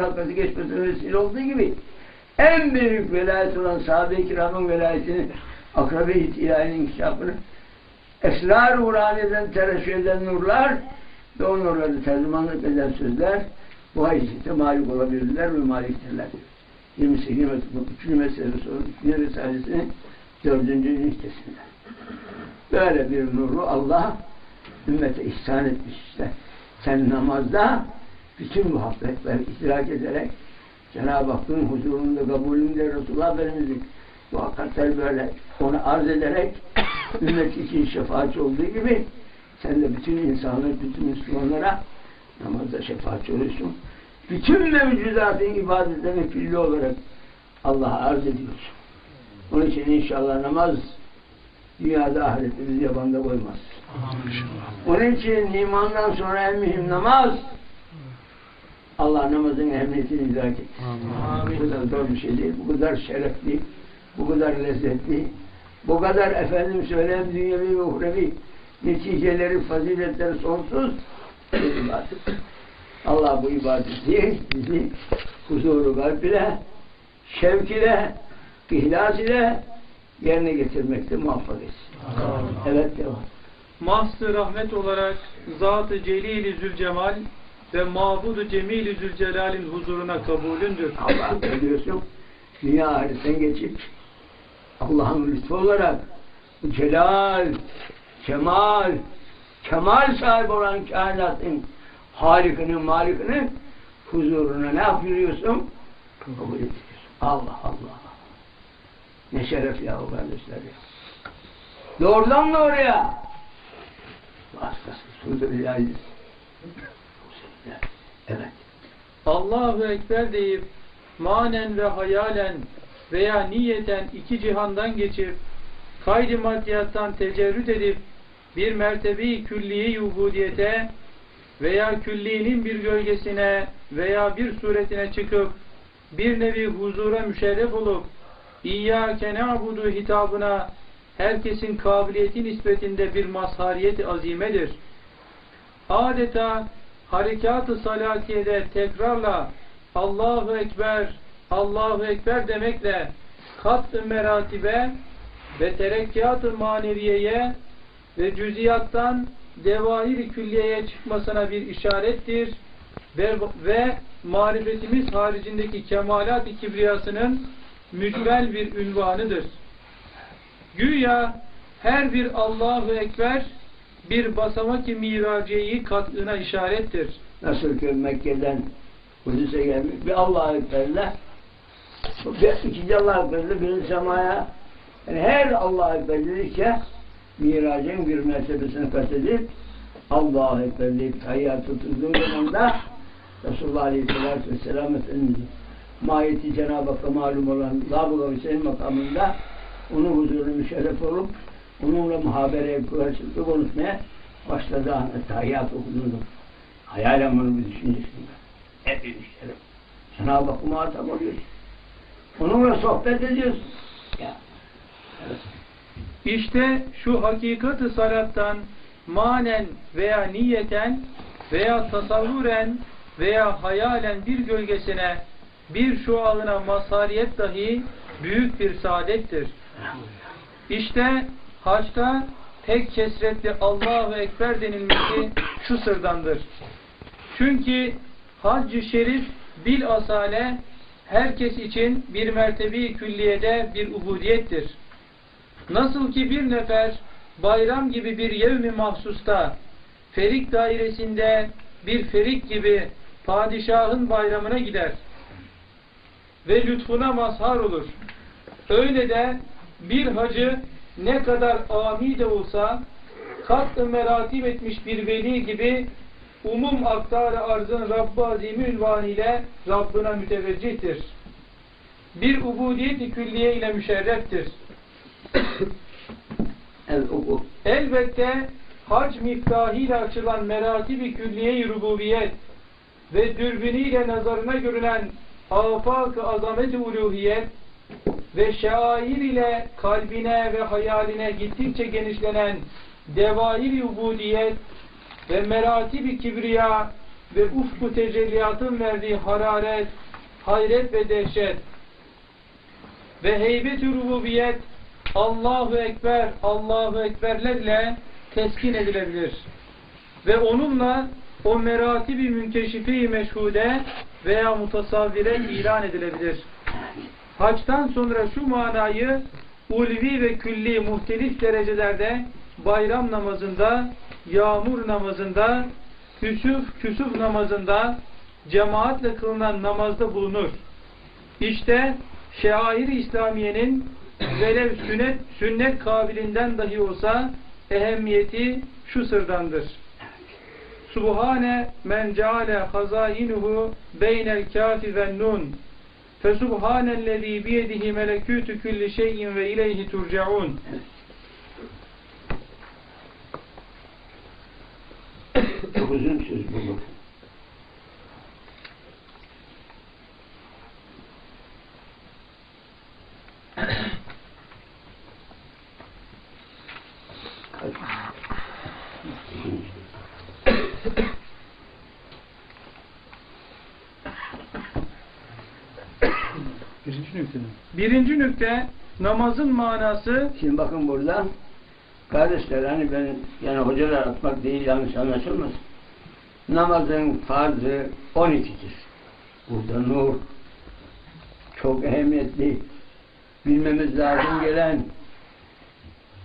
halkası geçmesine vesile olduğu gibi en büyük velayet olan sahabe-i kiramın velayetini akrabe-i ilahinin kitabını esrar uraniden tereşüh eden nurlar ve o nurları tercümanlık eden sözler bu haysiyete malik olabilirler ve maliktirler. 28 metre, 3. mesele sonra 3. Risalesi'nin 4. ünitesinde. Böyle bir nuru Allah ümmete ihsan etmiş işte. Sen namazda bütün bu hakikatleri idrak ederek Cenab-ı Hakk'ın huzurunda kabulünde Resulullah Efendimiz'in bu hakikatleri böyle onu arz ederek ümmet için şefaatçi olduğu gibi sen de bütün insanlar, bütün Müslümanlara namazda şefaatçi oluyorsun. Bütün mevcudatın ibadetlerini külli olarak Allah'a arz ediyorsun. Onun için inşallah namaz dünyada ahirette bizi yabanda koymaz. Onun için imandan sonra en mühim namaz Allah namazın ehemmiyetini idrak et. Bu kadar zor bir şey değil. Bu kadar şerefli, bu kadar lezzetli, bu kadar efendim söyleyeyim dünyevi ve uhrevi neticeleri, faziletleri sonsuz ibadet. Allah bu ibadeti bizi huzuru kalp ile, şevk ile, ihlas ile yerine getirmekte muvaffak etsin. Evet devam. Mahs-ı rahmet olarak Zat-ı Celil-i Zülcemal ve Mabud-u Cemil-i Zülcelal'in huzuruna kabulündür. Allah biliyorsun dünya ahiretten geçip Allah'ın lütfu olarak celal, kemal, kemal sahibi olan kainatın halikini, malikini huzuruna ne yapıyorsun? Kabul ediyorsun. Allah Allah. Ne şeref ya o kardeşler ya. Doğrudan doğruya. Vasıtası sudur ilahi. Evet. Allahu Ekber deyip manen ve hayalen veya niyeten iki cihandan geçip kaydı maddiyattan tecerrüt edip bir mertebi külliye ubudiyete veya külliğinin bir gölgesine veya bir suretine çıkıp bir nevi huzura müşerref olup İyyâke na'budu hitabına herkesin kabiliyeti nispetinde bir mazhariyet azimedir. Adeta harekat-ı salatiyede tekrarla Allahu Ekber, Allahu Ekber demekle kat-ı meratibe ve terekkiat-ı maneviyeye ve cüziyattan devahir külliyeye çıkmasına bir işarettir ve, ve marifetimiz haricindeki kemalat-ı kibriyasının mücvel bir ünvanıdır. Güya her bir Allahu Ekber bir basamak-ı miraciyeyi katına işarettir. Nasıl ki Mekke'den Kudüs'e gelmiş bir Allah'a Ekber'le bir ikinci Allah'a Ekber'le birinci semaya yani her Allah'a Ekber dedikçe miracın bir mertebesini kastedip Allah'a Ekber deyip tayyat tutulduğu zamanda Resulullah Aleyhisselatü Vesselam Efendimiz'in mahiyeti Cenab-ı Hakk'a malum olan Lâb-ı Hüseyin makamında onun huzuruna müşerref olup onunla muhabereye karşılıklı konuşmaya başladı Ahmet Tahiyyat okuduğunu. Hayalen bunu bir düşüncesinde. Hep şeref. Cenab-ı Hakk'a muhatap oluyorsun. Onunla sohbet ediyorsun. Ya. İşte şu hakikati salattan manen veya niyeten veya tasavvuren veya hayalen bir gölgesine bir şualına mazhariyet dahi büyük bir saadettir. İşte haçta tek kesretli Allahu Ekber denilmesi şu sırdandır. Çünkü hac-ı şerif bil asale herkes için bir mertebi külliyede bir ubudiyettir. Nasıl ki bir nefer bayram gibi bir yevmi mahsusta ferik dairesinde bir ferik gibi padişahın bayramına gider ve lütfuna mazhar olur. Öyle de bir hacı ne kadar ami de olsa kat-ı meratip etmiş bir veli gibi umum aktar arzın Rabb-ı ünvanı ile Rabbına müteveccihtir. Bir ubudiyet-i külliye ile müşerreftir. Elbette hac miftahıyla açılan meratibi külliye-i rububiyet ve dürbünüyle nazarına görülen afak-ı azamet-i uluhiyet ve şair ile kalbine ve hayaline gittikçe genişlenen devair-i ubudiyet ve meratibi kibriya ve ufku tecelliyatın verdiği hararet, hayret ve dehşet ve heybet-i rububiyet Allahu Ekber, Allahu Ekberlerle teskin edilebilir. Ve onunla o meratibi münkeşife-i meşhude veya mutasavvire ilan edilebilir. Haçtan sonra şu manayı ulvi ve külli muhtelif derecelerde bayram namazında, yağmur namazında, küsuf, küsuf namazında, cemaatle kılınan namazda bulunur. İşte şair-i İslamiye'nin velev sünnet, sünnet kabilinden dahi olsa ehemmiyeti şu sırdandır. Subhane men ceale hazainuhu beynel kafi ve nun Fesubhanellezî biyedihi melekûtü külli şeyin ve ileyhi turcaun. Uzun söz bu. Birinci nükte Birinci nükte namazın manası Şimdi bakın burada kardeşler hani ben yani hocalar atmak değil yanlış anlaşılmasın. Namazın farzı 12'dir. Burada nur çok ehemmiyetli bilmemiz lazım gelen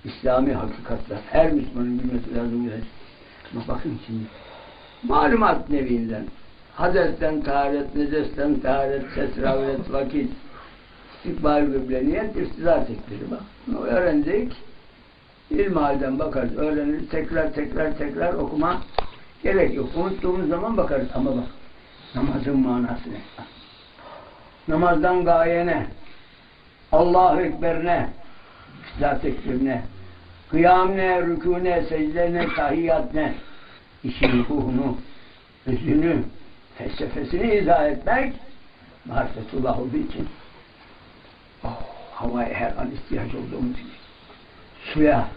İslami hakikatler. Her Müslümanın bilmesi lazım gelen. Ama bakın şimdi malumat neviinden hadesten taharet, necesten taharet, ses, ravlet, vakit, istikbal kıble, niyet, iftizar tekbiri bak. Bunu öğrendik. İlmihalden bakarız, öğreniriz, tekrar tekrar tekrar okuma gerek yok. Unuttuğumuz zaman bakarız ama bak namazın manası ne? Namazdan gaye ne? Allahu Ekber ne? İftizar tekbir ne? Kıyam ne? Rükû ne? Secde ne? Tahiyyat ne? İşin ruhunu, özünü, felsefesini izah etmek marifetullah olduğu için oh, havaya her an ihtiyaç olduğumuz gibi suya,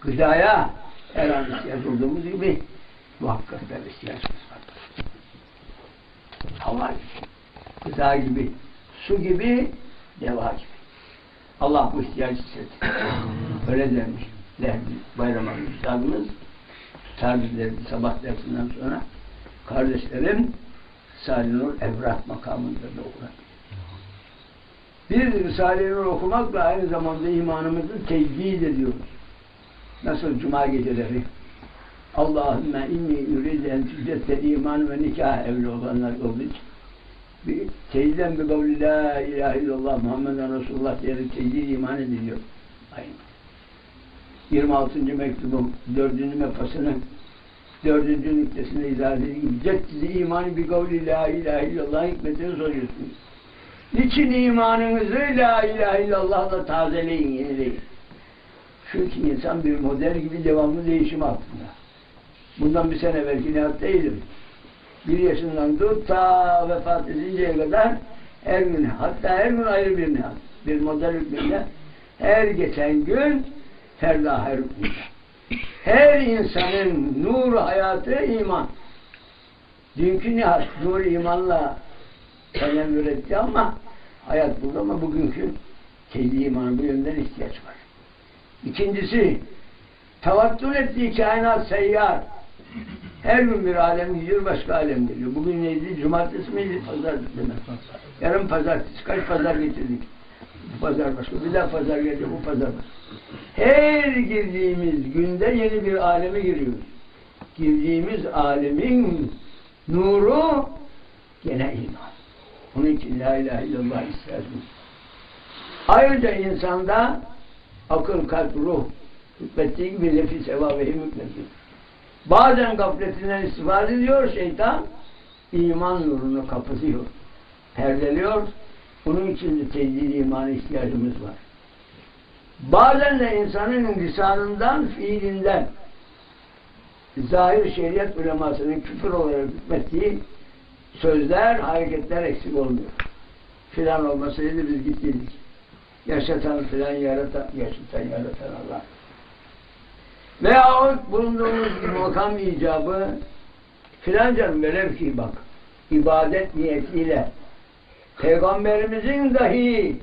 gıdaya her an ihtiyaç olduğumuz gibi bu hakikaten ihtiyacımız var. Hava gıda gibi, su gibi, deva gibi. Allah bu ihtiyacı hissetti. Öyle demiş. Bayrama üstadımız tutar bizleri sabah dersinden sonra kardeşlerim Risale-i Nur evrak makamında da okur. Biz Risale-i Nur okumakla aynı zamanda imanımızı tecdid ediyoruz. Nasıl cuma geceleri Allahümme inni üride en tüccette iman ve nikah evli olanlar olduğu için bir teyzem bir kavli la ilahe illallah Muhammeden Resulullah diyerek tecdid iman ediliyor. Aynı. 26. mektubun 4. mefasının dördüncü nüktesinde izah edildiği gibi imanı bir kavli la ilahe illallah hikmetini soruyorsunuz. Niçin imanınızı la ilahe illallah'la tazeleyin, yenileyin? Çünkü insan bir model gibi devamlı değişim altında. Bundan bir sene belki nihat değilim. Bir yaşından tut ta vefat edinceye kadar her gün, hatta her gün ayrı bir nihat. Bir model hükmünde her geçen gün ferda her hükmünde. Her insanın nur hayatı iman. Dünkü nihat nur imanla kalem üretti ama hayat buldu ama bugünkü kendi imanı bu yönden ihtiyaç var. İkincisi tavattül ettiği kainat seyyar. Her gün bir alem gidiyor, başka alem geliyor. Bugün neydi? Cumartesi miydi? Pazar demek. Yarın pazartesi. Kaç pazar getirdik? Bu pazar başka. Bir daha pazar geliyor, bu pazar başka. Her girdiğimiz günde yeni bir aleme giriyoruz. Girdiğimiz alemin nuru gene iman. Onun için la ilahe illallah istersiniz. Ayrıca insanda akıl, kalp, ruh hükmettiği gibi nefis, eva ve hükmetiyor. Bazen gafletinden istifade ediyor şeytan, iman nurunu kapatıyor, perdeliyor. Bunun için de tecdid imana ihtiyacımız var. Bazen de insanın lisanından, fiilinden zahir şeriat ulemasının küfür olarak hükmettiği sözler, hareketler eksik olmuyor. Filan olmasaydı biz gittiydik. Yaşatan filan yaratan, yaşatan yaratan Allah. Veyahut bulunduğumuz makam icabı Filan canım velev ki bak ibadet niyetiyle Peygamberimizin dahi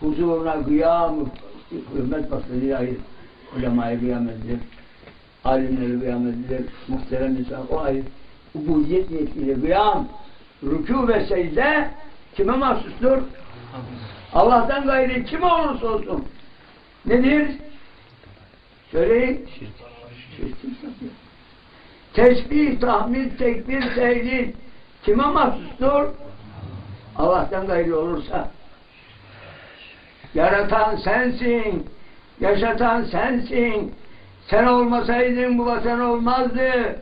huzuruna kıyam hürmet baktığı ilahi ulemaya kıyam edilir. Alimleri kıyam edilir. Muhterem insan o ayrı. Ubudiyet niyetiyle kıyam rükû ve secde kime mahsustur? Allah'tan gayri kim olursa olsun. Nedir? Söyleyin. Satıyor. Tesbih, tahmid, tekbir, tehlil kime mahsustur? Allah'tan gayrı olursa. Yaratan sensin, yaşatan sensin. Sen olmasaydın bu vatan olmazdı.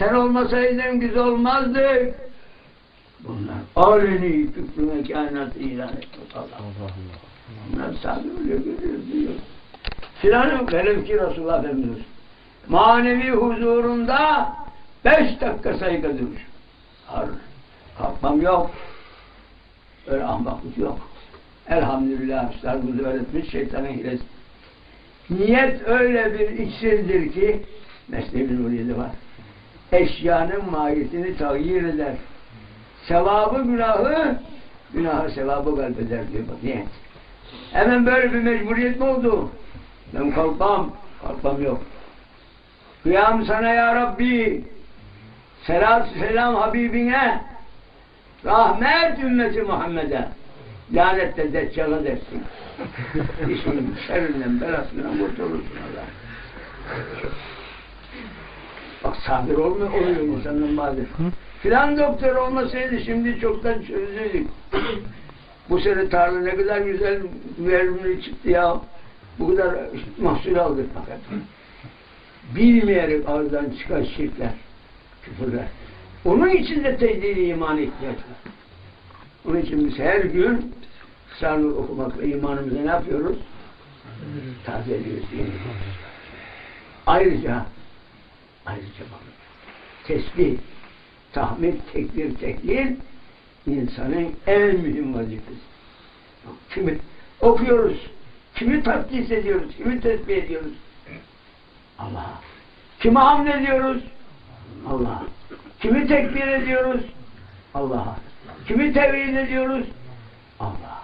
Sen olmasaydın biz olmazdık. Bunlar aleni küfrüne kainatı ilan etmek Allah. Bunlar sadece öyle görüyoruz diyor. Filanın velev ki Resulullah Efendimiz manevi huzurunda beş dakika saygı duruş. Hayır. Kalkmam yok. Öyle ahmaklık yok. Elhamdülillah üstadımız öğretmiş şeytanın hilesi. Niyet öyle bir iksirdir ki Mesnevi Nuriye'de var. Eşyanın mahiyetini tağyir eder. Sevabı günahı günahı sevabı kalbeder diyor bak niyet. Hemen böyle bir mecburiyet mi oldu? Ben kalkmam. Kalkmam yok. Kıyam sana ya Rabbi. Selat selam Habibine. Rahmet ümmeti Muhammed'e. Lanette deccalı dersin. İşin şerrinden belasından kurtulursun Allah. Bak sabir olmuyor, oluyor insanın bazen. Filan doktor olmasaydı şimdi çoktan çözüldük. Bu sene tarla ne kadar güzel verimli çıktı ya. Bu kadar mahsul aldık fakat. Bilmeyerek ağızdan çıkan şirkler, küfürler. Onun için de tecdidi iman ihtiyaç var. Onun için biz her gün Kısanur okumakla imanımızı ne yapıyoruz? Tazeliyoruz. Ayrıca ayrıca bak tesbih, tahmid, tekbir, tehlil insanın en mühim vazifesi. Kimi okuyoruz, kimi takdis ediyoruz, kimi tesbih ediyoruz? Allah. Kime hamd ediyoruz? Allah. Kimi tekbir ediyoruz? Allah. Kimi tevhid ediyoruz? Allah.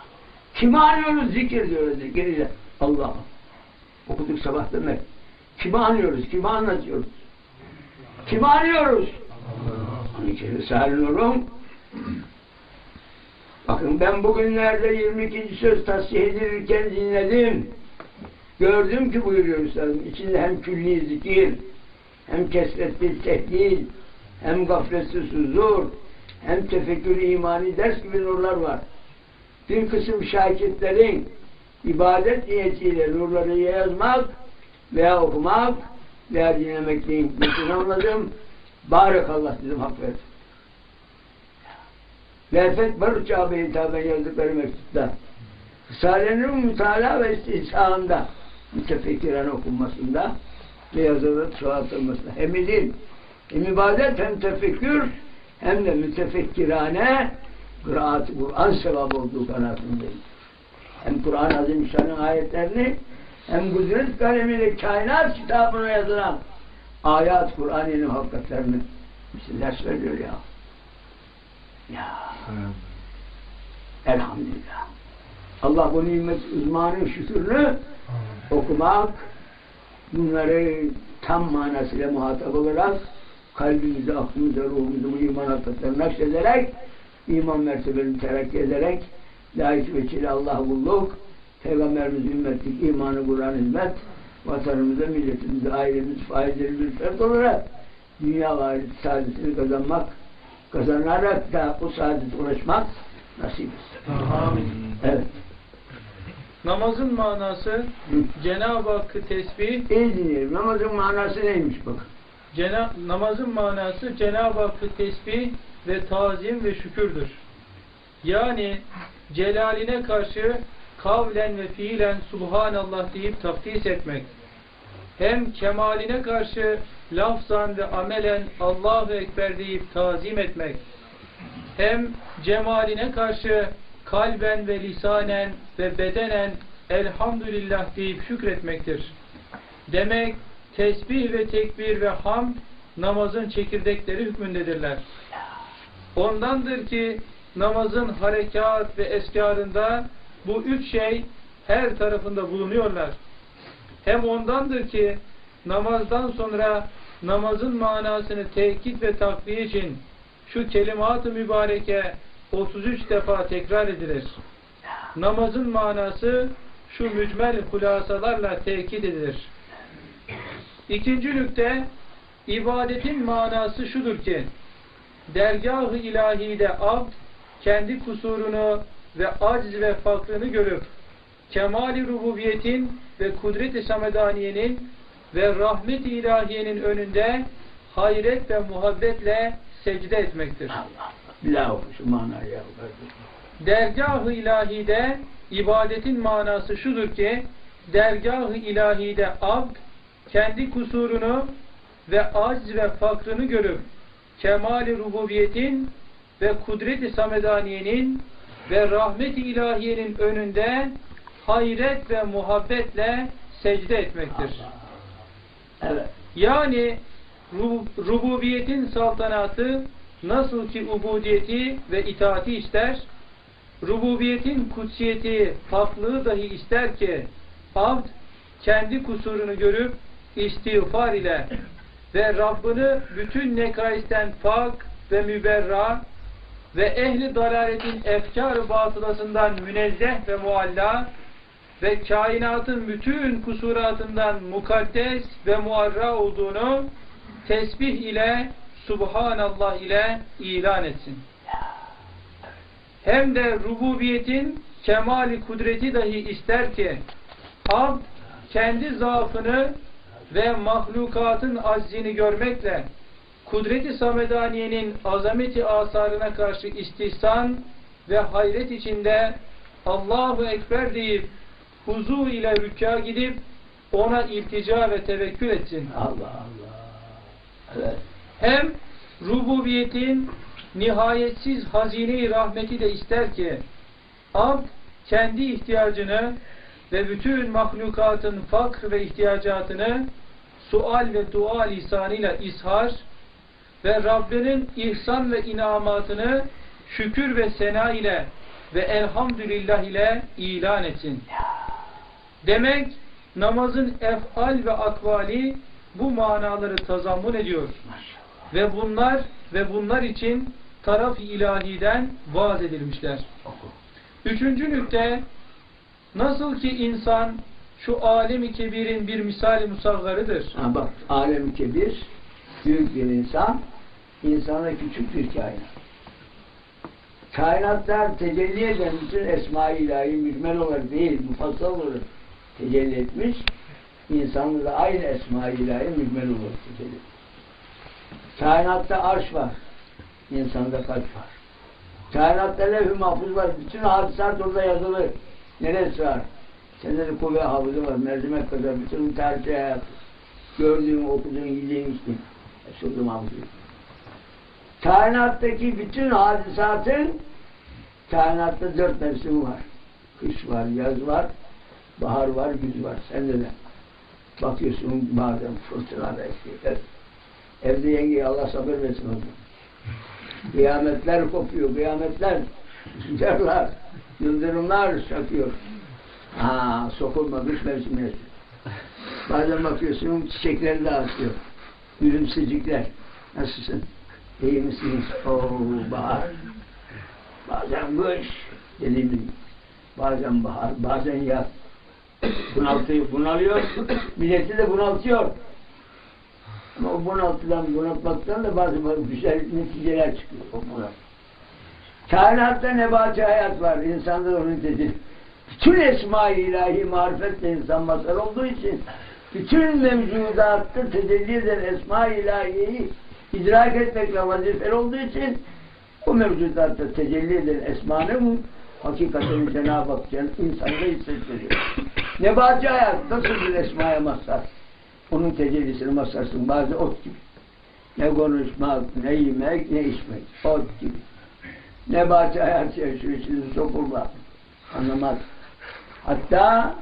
Kimi anıyoruz? Zikir diyoruz. Zikir ile. Allah. Okuduk sabah demek. Kimi anıyoruz? Kimi anlatıyoruz? Kimi anıyoruz? Onun için Risale-i Nur'um Bakın ben bugünlerde 22. söz tasih edilirken dinledim. Gördüm ki buyuruyor Üstadım. içinde hem külli zikir, hem kesretli tehdil, hem gafletsiz huzur, hem tefekkür imani ders gibi nurlar var. Bir kısım şakirtlerin ibadet niyetiyle nurları yazmak veya okumak veya dinlemek değil. Bütün anladım. Barakallah dedim hak versin. Lefet Barış ağabey hitaben yazdıkları mektupta. Risale'nin mütalaa ve istihsağında mütefekkiren okunmasında ve yazılıp çoğaltılmasında hem ilim, hem ibadet hem tefekkür hem de mütefekkirane Kur'an sevabı olduğu kanaatindeyim. Hem Kur'an-ı Azimüşşan'ın ayetlerini hem kudret kalemiyle kainat kitabına yazılan ayat Kur'an'ın hakikatlerini işte ders veriyor ya. Ya. Elhamdülillah. Allah bu nimet uzmanın şükürünü okumak, bunları tam manasıyla muhatap olarak kalbimizi, aklımızı, ruhumuzu bu iman hakikatlerine nakşederek, iman mertebelerini terakki ederek, layık veçili Allah'ı bulduk, Peygamberimiz ümmetlik, imanı Kur'an hizmet, vatanımıza, milletimize, ailemiz, faizleri bir fert olarak dünya ve ahiret saadetini kazanmak, kazanarak da bu saadete ulaşmak nasip. Amin. Evet. Namazın manası. Cenab-ı Hakk'ı tesbih, İyi dinleyelim. Namazın manası neymiş bak. Cena namazın manası Cenab-ı Hakk'ı tesbih ve tazim ve şükürdür. Yani celaline karşı kavlen ve fiilen Subhanallah deyip takdis etmek. Hem kemaline karşı lafzan ve amelen Allahu Ekber deyip tazim etmek. Hem cemaline karşı kalben ve lisanen ve bedenen elhamdülillah deyip şükretmektir. Demek tesbih ve tekbir ve hamd namazın çekirdekleri hükmündedirler. Ondandır ki namazın harekat ve eskarında bu üç şey her tarafında bulunuyorlar. Hem ondandır ki namazdan sonra namazın manasını tekit ve takviye için şu kelimat-ı mübareke 33 defa tekrar edilir. Namazın manası şu mücmel hulasalarla tekit edilir. İkinci nükte ibadetin manası şudur ki dergah-ı ilahide abd kendi kusurunu ve aciz ve fakrını görüp kemali rububiyetin ve kudret-i samedaniyenin ve rahmet-i ilahiyenin önünde hayret ve muhabbetle secde etmektir. Allah. Şu manayı ya. Dergah-ı ilahide ibadetin manası şudur ki dergah-ı ilahide abd kendi kusurunu ve aciz ve fakrını görüp kemali rububiyetin ve kudret-i samedaniyenin ve rahmet-i ilahiyenin önünde hayret ve muhabbetle secde etmektir. Evet. Yani ru- rububiyetin saltanatı nasıl ki ubudiyeti ve itaati ister, rububiyetin kutsiyeti, haklığı dahi ister ki abd kendi kusurunu görüp istiğfar ile ve Rabbini bütün nekaisten pak ve müberra ve ehli dalaletin efkar batılasından münezzeh ve mualla ve kainatın bütün kusuratından mukaddes ve muarra olduğunu tesbih ile Subhanallah ile ilan etsin. Hem de rububiyetin kemali kudreti dahi ister ki abd kendi zaafını ve mahlukatın aczini görmekle kudreti samedaniyenin azameti asarına karşı istihsan ve hayret içinde Allahu Ekber deyip huzu ile rükâ gidip ona iltica ve tevekkül etsin. Allah Allah. Evet. Hem rububiyetin nihayetsiz hazine-i rahmeti de ister ki abd kendi ihtiyacını ve bütün mahlukatın fakr ve ihtiyacatını sual ve dua lisanıyla ishar ve Rabbinin ihsan ve inamatını şükür ve sena ile ve elhamdülillah ile ilan etsin. Demek namazın efal ve akvali bu manaları tazammun ediyor. Ve bunlar ve bunlar için taraf ilahiden vaaz edilmişler. Üçüncü nükte nasıl ki insan şu alemi kebirin bir misali musaggarıdır. Ha bak alem kebir büyük bir insan insana küçük bir kainat. Kainatlar tecelli eden bütün esma-i ilahi mücmel olarak değil, mufassal olarak tecelli etmiş. İnsanlı da aynı esma-i ilahi mücmel olarak tecelli etmiş. Kainatta arş var. insanda kalp var. Kainatta levh-i mahfuz var. Bütün hadisat orada yazılı. Neresi var? Sende de kuvve hafızı var. Mercimek kadar bütün tarih hayatı. Gördüğün, okuduğun, yediğin, içtiğin. Orada mahfuz. Kainattaki bütün hadisatın kainatta dört mevsim var. Kış var, yaz var, bahar var, güz var. Sende de. Bakıyorsun bazen fırtınalar esiyor. Evde yenge Allah sabır versin oldu. Kıyametler kopuyor, kıyametler rüzgarlar, yıldırımlar çakıyor. Ha, sokulma, kış mevsimleri. Bazen bakıyorsun çiçekler de açıyor. Gülümsecikler. Nasılsın? İyi misiniz? Oo, bahar. Bazen kış gibi. Bazen bahar, bazen yaz. Bunaltıyor, bunalıyor. Milleti de bunaltıyor. Ama o bunaltıdan, bunaltmaktan da bazı güzel neticeler çıkıyor. O bunalt. Kainatta nebati hayat var. İnsanda da onun dedi. Bütün esma-i ilahi marifetle insan mazhar olduğu için bütün mevcudatta tecelli eden esma-i ilahiyeyi idrak etmekle vazifeli olduğu için o mevcudatta tecelli eden esmanın hakikatini Cenab-ı Hak insanda hissettiriyor. Nebati hayat nasıl bir esmaya mazhar? Onun tecellisini mazharsın bazı ot gibi. Ne konuşmak, ne yemek, ne içmek. Ot gibi. Nebati hayat yaşıyor, şimdi sokulma. Anlamaz. Hatta